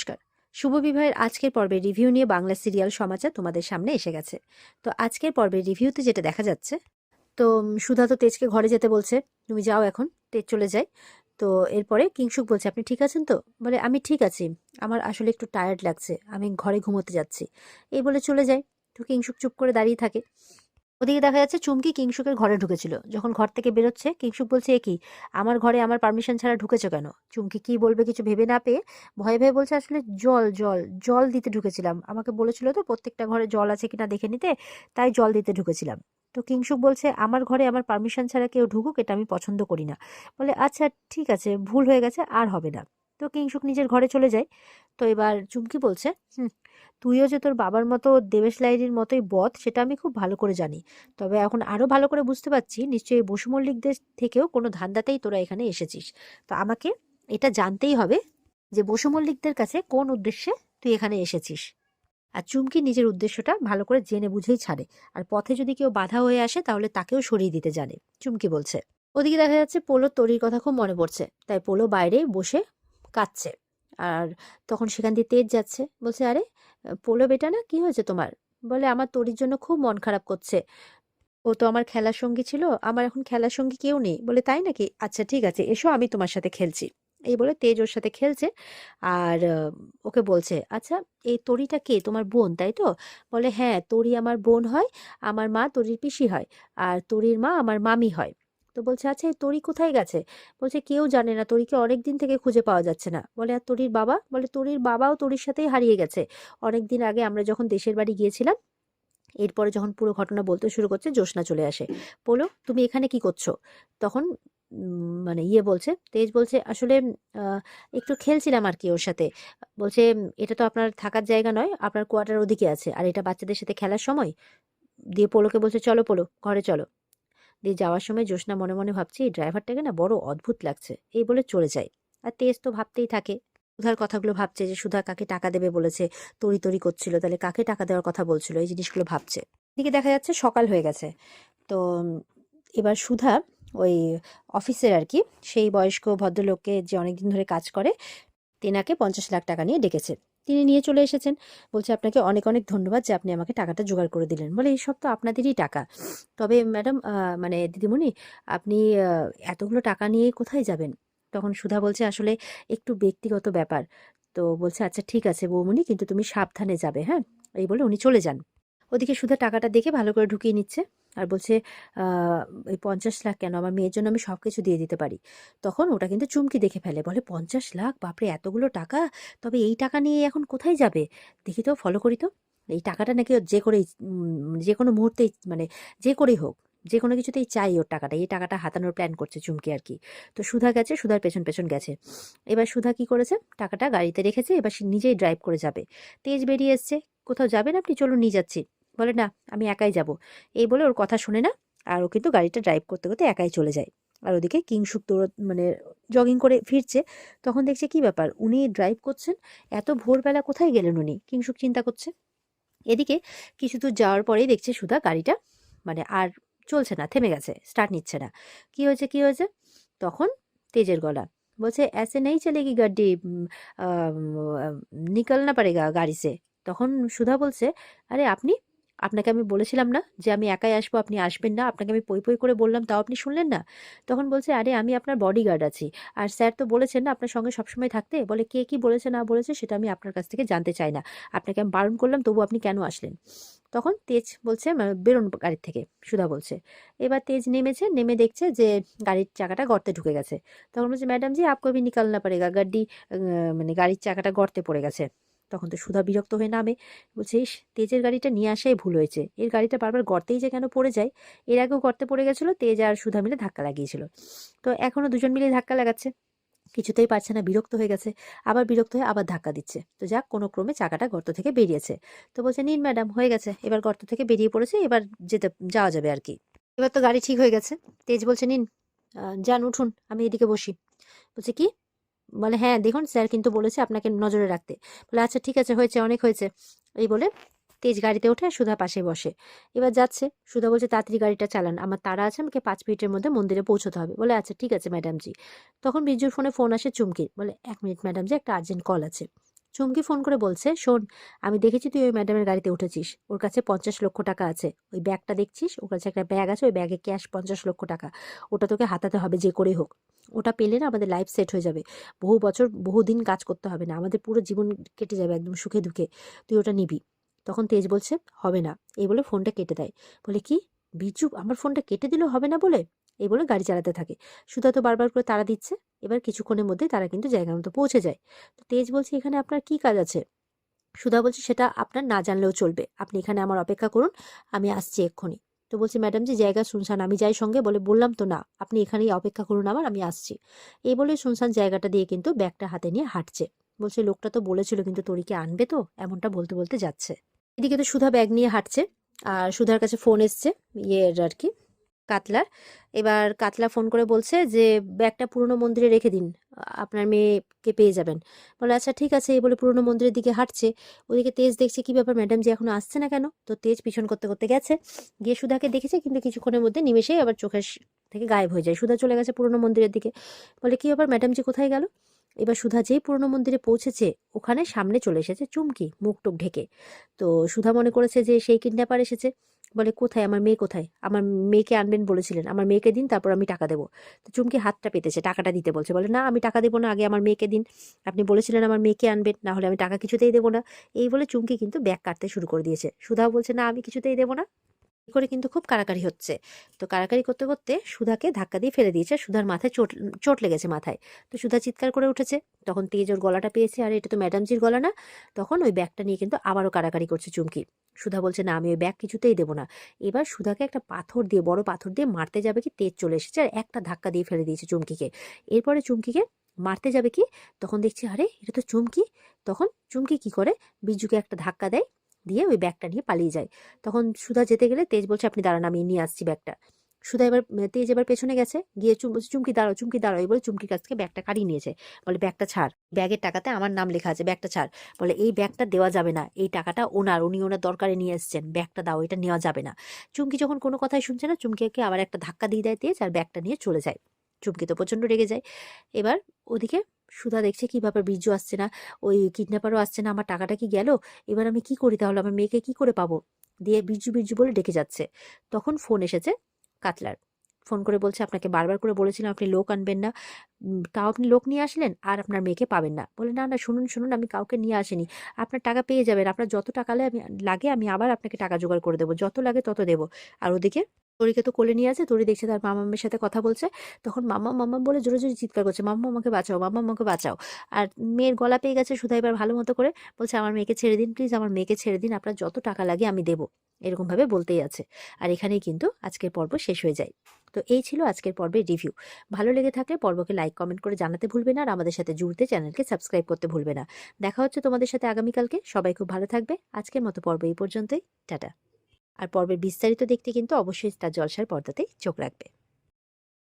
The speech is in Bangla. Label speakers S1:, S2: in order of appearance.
S1: নমস্কার। শুভ বিবাহের আজকের পর্বের রিভিউ নিয়ে বাংলা সিরিয়াল সমাচার তোমাদের সামনে এসে গেছে। তো আজকের পর্বের রিভিউতে যেটা দেখা যাচ্ছে, তো সুধা তো তেজকে ঘরে যেতে বলছে, তুমি যাও এখন, তেজ চলে যায়। তো, এরপরে কিংসুক বলছে, আপনি ঠিক আছেন তো? বলে, আমি ঠিক আছি, আমার আসলে একটু টায়ার্ড লাগছে, আমি ঘরে ঘুমোতে যাচ্ছি। এই বলে চলে যায়। তো কিংসুক চুপ করে দাঁড়িয়ে থাকে। ওদিকে দেখা যাচ্ছে চুমকি কিংসুকের ঘরে ঢুকেছিল। যখন ঘর থেকে বেরোচ্ছে কিংসুক বলছে কি? আমার ঘরে আমার পারমিশন ছাড়া ঢুকেছো কেন? চুমকি কি বলবে কিছু ভেবে না পেয়ে ভয়ে ভয়ে বলছে, আসলে জল জল জল দিতে ঢুকেছিলাম। আমাকে বলেছিল তো প্রত্যেকটা ঘরে জল আছে কিনা দেখে নিতে, তাই জল দিতে ঢুকেছিলাম। তো কিংসুক বলছে, আমার ঘরে আমার পারমিশন ছাড়া কেউ ঢুকুক, এটা আমি পছন্দ করি না। বলে আচ্ছা ঠিক আছে, ভুল হয়ে গেছে, আর হবে না। তো কিংসুক নিজের ঘরে চলে যায়। তো এবার চুমকি বলছে, হুম, তুইও যে তোর বাবার মতো দেবেশ লাইরির মতোই বধ, সেটা আমি খুব ভালো করে জানি। তবে এখন আরও ভালো করে বুঝতে পারছি, নিশ্চয়ই বসু মল্লিকদের থেকেও কোনো ধান্দাতেই তোরা এখানে এসেছিস। তো আমাকে এটা জানতেই হবে যে বসু মল্লিকদের কাছে কোন উদ্দেশ্যে তুই এখানে এসেছিস। আর চুমকি নিজের উদ্দেশ্যটা ভালো করে জেনে বুঝেই ছাড়ে। আর পথে যদি কেউ বাধা হয়ে আসে, তাহলে তাকেও সরিয়ে দিতে জানে। চুমকি বলছে। ওদিকে দেখা যাচ্ছে পোলো তরির কথা খুব মনে পড়ছে। তাই পোলো বাইরে বসে কাঁদছে। আর তখন সেখান দিয়ে তেজ যাচ্ছে। বলছে, আরে, পোলো বেটা না, কি হয়েছে তোমার? বলে, আমার তরির জন্য খুব মন খারাপ করছে। ও তো আমার খেলার সঙ্গী ছিল, আমার এখন খেলার সঙ্গী কেউ নেই। বলে, তাই নাকি? আচ্ছা ঠিক আছে, এসো, আমি তোমার সাথে খেলছি। এই বলে তেজ ওর সাথে খেলছে। আর ওকে বলছে আচ্ছা এই তরিটা কে? তোমার বোন, তাই তো? বলে হ্যাঁ তরি আমার বোন হয়, আমার মা তরির পিসি হয়, আর তরির মা আমার মামি হয়। তো বলছে আচ্ছা এই তরি কোথায় গেছে? বলছে, কেউ জানে না, তরিকে অনেক দিন থেকে খুঁজে পাওয়া যাচ্ছে না। বলে, আর তরির বাবা? বলে, তরির বাবাও তরির সাথেই হারিয়ে গেছে। অনেক দিন আগে আমরা যখন দেশের বাড়ি গিয়েছিলাম, এরপরে যখন পুরো ঘটনা বলতে শুরু করছে, জ্যোৎস্না চলে আসে। বলো তুমি এখানে কি করছ? তখন মানে ইয়ে বলছে, তেজ বলছে, আসলে একটু খেলছিলাম আর কি ওর সাথে। বলছে, এটা তো আপনার থাকার জায়গা নয়, আপনার কোয়ার্টার ওদিকে আছে, আর এটা বাচ্চাদের সাথে খেলার সময়? দিয়ে পোলোকে বলছে, চলো পোলো, ঘরে চলো। দিয়ে যাওয়ার সময় জ্যোৎস্না মনে মনে ভাবছে, এই ড্রাইভারটাকে না বড় অদ্ভুত লাগছে। এই বলে চলে যায়। আর তেজ তো ভাবতেই থাকে। সুধার কথাগুলো ভাবছে যে, সুধা কাকে টাকা দেবে? বলেছে তড়ি তড়ি করছিল। তাহলে কাকে টাকা দেওয়ার কথা বলছিল? এই জিনিসগুলো ভাবছে। এদিকে দেখা যাচ্ছে সকাল হয়ে গেছে। তো এবার সুধা ওই অফিসের আর কি, সেই বয়স্ক ভদ্রলোককে যে অনেকদিন ধরে কাজ করে, তেনাকে পঞ্চাশ লাখ টাকা নিয়ে ডেকেছে। তিনি নিয়ে চলে এসেছেন। বলছে, আপনাকে অনেক অনেক ধন্যবাদ যে আপনি আমাকে টাকাটা জোগাড় করে দিলেন। বলে, এইসব তো আপনাদেরই টাকা। তবে ম্যাডাম মানে দিদিমণি, আপনি এতগুলো টাকা নিয়ে কোথায় যাবেন? তখন সুধা বলছে, আসলে একটু ব্যক্তিগত ব্যাপার। তো বলছে আচ্ছা ঠিক আছে বৌমণি, কিন্তু তুমি সাবধানে যাবে হ্যাঁ? এই বলে উনি চলে যান। ওদিকে সুধা টাকাটা দেখে ভালো করে ঢুকিয়ে নিচ্ছে। আর বলছে এই পঞ্চাশ লাখ কেন? আমার মেয়ের জন্য আমি সব কিছু দিয়ে দিতে পারি। তখন ওটা কিন্তু চুমকি দেখে ফেলে। বলে, পঞ্চাশ লাখ? বাপরে, এতগুলো টাকা? তবে এই টাকা নিয়ে এখন কোথায় যাবে? দেখি তো ফলো করি তো। এই টাকাটা নাকি যে করেই যে কোনো মুহূর্তেই মানে যে করেই হোক, যে কোনো কিছুতেই চাই ওর টাকাটা। এই টাকাটা হাতানোর প্ল্যান করছে চুমকি আর কি। তো সুধা গেছে, সুধার পেছন পেছন গেছে। এবার সুধা কি করেছে? টাকাটা গাড়িতে রেখেছে, এবার সে নিজেই ড্রাইভ করে যাবে। তেজ বেরিয়ে এসছে। কোথাও যাবেন আপনি? চলুন নিয়ে যাচ্ছি। বলে না আমি একাই যাব এই বলে ওর কথা শুনে না আর ও কিন্তু গাড়িটা ড্রাইভ করতে করতে একাই চলে যায় আর ওদিকে কিংসুক দৌড় মানে জগিং করে ফিরছে তখন দেখছে কি ব্যাপার উনি ড্রাইভ করছেন এত ভোরবেলা কোথায় গেলেন উনি কিংসুক চিন্তা করছে এদিকে কিছু দূর যাওয়ার পরেই দেখছে সুধা গাড়িটা মানে আর চলছে না থেমে গেছে স্টার্ট নিচ্ছে না কি হয়েছে কি হয়েছে তখন তেজের গলা বলছে ऐसे नहीं चलेगी गाड़ी উম, আহ, উম, निकलना पड़ेगा गाड़ी से তখন সুধা বলছে আরে আপনি আপনাকে আমি বলেছিলাম না যে আমি একাই আসব আপনি আসবেন না। আপনাকে আমি পই পই করে বললাম তাও আপনি শুনলেন না? তখন বলছে আরে আমি আপনার বডিগার্ড আছি। আর স্যার তো বলেছেন না আপনার সঙ্গে সবসময় থাকতে। বলে কে কি বলেছে না বলেছে সেটা আমি আপনার কাছ থেকে জানতে চাই না। আপনাকে আমি বারণ করলাম তবু আপনি কেন আসলেন? তখন তেজ বলছে বেরোন গাড়ির থেকে সুধা বলছে। এবার তেজ নেমেছে নেমে দেখছে যে গাড়ির চাকাটা গর্তে ঢুকে গেছে। তখন বলছে ম্যাডাম জি আপকো ভি নিকালনা পড়েগা গাড়ি আহ, মানে গাড়ির চাকাটা গর্তে পড়ে গেছে। তখন তো সুধা বিরক্ত হয়ে নামে। বলছে তেজের গাড়িটা নিয়ে আসাই ভুল হয়েছে। এর গাড়িটা বারবার গর্তেই যে কেন পড়ে যায়, এর আগেও গর্তে পড়ে গেছিল, তেজ আর সুধা মিলে ধাক্কা লাগিয়েছিল। তো এখনও দুজন মিলে ধাক্কা লাগাচ্ছে। কিছুতেই পারছে না, বিরক্ত হয়ে গেছে। আবার বিরক্ত হয়ে আবার ধাক্কা দিচ্ছে। তো যাক, কোনো ক্রমে চাকাটা গর্ত থেকে বেরিয়েছে। তো বলছে, নিন ম্যাডাম, হয়ে গেছে। এবার গর্ত থেকে বেরিয়ে পড়েছে, এবার যেতে, যাওয়া যাবে আর কি। এবার তো গাড়ি ঠিক হয়ে গেছে। তেজ বলছে, নিন যান, উঠুন, আমি এদিকে বসি। বলছে, কি? বলে হ্যাঁ দেখুন স্যার কিন্তু বলেছে আপনাকে নজরে রাখতে। বলে আচ্ছা ঠিক আছে, হয়েছে, অনেক হয়েছে। এই বলে তেজ গাড়িতে ওঠে সুধা পাশে বসে। এবার যাচ্ছে, সুধা বলছে, তাড়াতাড়ি গাড়িটা চালান, আমার তারা আছে, আমাকে পাঁচ মিনিটের মধ্যে মন্দিরে পৌঁছতে হবে। বলে আচ্ছা ঠিক আছে, ম্যাডামজি। তখন বিজুর ফোনে ফোন আসে চুমকির। বলে, এক মিনিট, ম্যাডামজি, একটা আর্জেন্ট কল আছে। চুমকি ফোন করে বলছে, শোন, আমি দেখেছি তুই ওই ম্যাডামের গাড়িতে উঠেছিস। ওর কাছে পঞ্চাশ লক্ষ টাকা আছে। ওই ব্যাগটা দেখছিস? ওর কাছে একটা ব্যাগ আছে, ওই ব্যাগে ক্যাশ পঞ্চাশ লক্ষ টাকা। ওটা তোকে হাতাতে হবে যে করেই হোক। ওটা পেলে না আমাদের লাইফ সেট হয়ে যাবে। বহু বছর, বহু দিন কাজ করতে হবে না। আমাদের পুরো জীবন কেটে যাবে একদম সুখে দুঃখে। তুই ওটা নিবি। তখন তেজ বলছে, হবে না। এই বলে ফোনটা কেটে দেয়। বলে, কি? বিজু আমার ফোনটা কেটে দিলেও হবে না বলে? এই বলে গাড়ি চালাতে থাকে। সুধা তো বারবার করে তারা দিচ্ছে। এবার কিছুক্ষণের মধ্যে তারা কিন্তু জায়গা মতো পৌঁছে যায়। তো তেজ বলছে, এখানে আপনার কি কাজ আছে? সুধা বলছে, সেটা আপনার না জানলেও চলবে। আপনি এখানে আমার অপেক্ষা করুন, আমি আসছি এক্ষুনি। তো বলছে, ম্যাডাম যে জায়গা শুনশান, আমি যাই সঙ্গে। বলে, বললাম তো না, আপনি এখানেই অপেক্ষা করুন আমার, আমি আসছি। এই বলে শুনশান জায়গাটা দিয়ে কিন্তু ব্যাগটা হাতে নিয়ে হাঁটছে। বলছে, লোকটা তো বলেছিল কিন্তু তরিকে আনবে তো? এমনটা বলতে বলতে যাচ্ছে। এদিকে তো সুধা ব্যাগ নিয়ে হাঁটছে, আর সুধার কাছে ফোন এসছে, ইয়ের আর কি কাতলার। এবার কাতলা ফোন করে বলছে যে, ব্যাগটা পুরনো মন্দিরে রেখে দিন, আপনার মেয়েকে পেয়ে যাবেন। বলে আচ্ছা ঠিক আছে। এই বলে পুরনো মন্দিরের দিকে হাঁটছে। ওদিকে তেজ দেখছে কি ব্যাপার, ম্যাডাম যে এখনও আসছে না কেন? তো তেজ পিছন করতে করতে গেছে। গিয়ে সুধাকে দেখেছে, কিন্তু কিছুক্ষণের মধ্যে নিমেষেই আবার চোখের থেকে গায়েব হয়ে যায়। সুধা চলে গেছে পুরনো মন্দিরের দিকে। বলে, কি ব্যাপার, ম্যাডাম যে কোথায় গেল? এবার সুধা যেই পুরনো মন্দিরে পৌঁছেছে, ওখানে সামনে চলে এসেছে চুমকি, মুখ টুক ঢেকে। তো সুধা মনে করেছে যে সেই কিডন্যাপার এসেছে। বলে, কোথায়? আমার মেয়ে কোথায়? আমার মেয়েকে আনবেন বলেছিলেন। আমার মেয়েকে দিন, তারপর আমি টাকা দেবো। তো চুমকি হাতটা পেতেছে, টাকাটা দিতে বলছে। বলে, না, আমি টাকা দেবো না, আগে আমার মেয়েকে দিন। আপনি বলেছিলেন আমার মেয়েকে আনবেন, না হলে আমি টাকা কিছুতেই দেবো না। এই বলে চুমকি কিন্তু ব্যাগ কাটতে শুরু করে দিয়েছে। সুধাও বলছে, না, আমি কিছুতেই দেবো না। করে কিন্তু খুব কারাকারি হচ্ছে। তো কারাকারি করতে করতে সুধাকে ধাক্কা দিয়ে ফেলে দিয়েছে। সুধার মাথায় চোট চোট লেগেছে মাথায়। তো সুধা চিৎকার করে উঠেছে। তখন তেজ ওর গলাটা পেয়েছে। আর, এটা তো ম্যাডামজির গলা না? তখন ওই ব্যাগটা নিয়ে কিন্তু আবারও কারাকারি করছে চুমকি। সুধা বলছে, না, আমি ওই ব্যাগ কিছুতেই দেবো না। এবার সুধাকে একটা পাথর দিয়ে, বড় পাথর দিয়ে মারতে যাবে কি? তেজ চলে এসেছে আর একটা ধাক্কা দিয়ে ফেলে দিয়েছে চুমকিকে। এরপরে চুমকিকে মারতে যাবে কি? তখন দেখছি, আরে, এটা তো চুমকি। তখন চুমকি কি করে? বিজুকে একটা ধাক্কা দেয়। দিয়ে ওই ব্যাগটা নিয়ে পালিয়ে যায়। তখন সুধা যেতে গেলে তেজ বলছে, আপনি দাঁড়ান, আমি নিয়ে আসছি ব্যাগটা। সুধা এবার তেজ এবার পেছনে গেছে, গিয়ে চুম চুমকি দাঁড়াও চুমকি দাঁড়াও। বলে চুমকির কাছ থেকে ব্যাগটা কাড়িয়ে নিয়েছে বলে, ব্যাগটা ছাড়, ব্যাগের টাকাতে আমার নাম লেখা আছে, ব্যাগটা ছাড়। বলে, এই ব্যাগটা দেওয়া যাবে না, এই টাকাটা ওনার, উনি ওনার দরকারে নিয়ে এসছেন, ব্যাগটা দাও, এটা নেওয়া যাবে না। চুমকি যখন কোনো কথাই শুনছে না, চুমকিকে আবার একটা ধাক্কা দিয়ে দেয় তেজ আর ব্যাগটা নিয়ে চলে যায়। চুমকি তো প্রচণ্ড রেগে যায়। এবার ওদিকে সুধা দেখছে কি ব্যাপার বীর্য আসছে না, ওই কিডন্যাপারও আসছে না, আমার টাকাটা কি গেল? এবার আমি কি করি তাহলে? আমার মেয়েকে কি করে পাবো? দিয়ে বিরজু বিরজু বলে ডেকে যাচ্ছে। তখন ফোন এসেছে কাতলার। ফোন করে বলছে, আপনাকে বারবার করে বলেছিলাম আপনি লোক আনবেন না। তাও আপনি লোক নিয়ে আসলেন আর আপনার মেয়েকে পাবেন না। বলে, না না, শুনুন শুনুন, আমি কাউকে নিয়ে আসিনি। আপনার টাকা পেয়ে যাবেন। আপনার যত টাকা লাগে, আমি আবার আপনাকে টাকা জোগাড় করে দেবো। যত লাগে তত দেবো। আর ওদিকে তরিকে তো কোলে নিয়ে আছে, তরি দেখছে তার মামামের সাথে কথা বলছে। তখন মামা মামা বলে জোরে জোরে চিৎকার করছে মাম্মা আমাকে বাঁচাও মাম্মা আমাকে বাঁচাও। আর মেয়ের গলা পেয়ে গেছে সুধা এবার ভালো মতো করে, বলছে, আমার মেয়েকে ছেড়ে দিন প্লিজ আমার মেয়েকে ছেড়ে দিন, আপনার যত টাকা লাগে আমি দেবো। এরকমভাবে বলতেই আছে। আর এখানেই কিন্তু আজকের পর্ব শেষ হয়ে যায়। তো এই ছিল আজকের পর্বের রিভিউ ভালো লেগে থাকলে পর্বকে লাইক কমেন্ট করে জানাতে ভুলবে না আর আমাদের সাথে জুড়তে চ্যানেলকে সাবস্ক্রাইব করতে ভুলবে না। দেখা হচ্ছে তোমাদের সাথে আগামীকালকে। সবাই খুব ভালো থাকবে। আজকের মতো পর্ব এই পর্যন্তই। টাটা। আর পর্বের বিস্তারিত দেখতে কিন্তু অবশ্যই তার জলসার পর্দাতে চোখ রাখবে।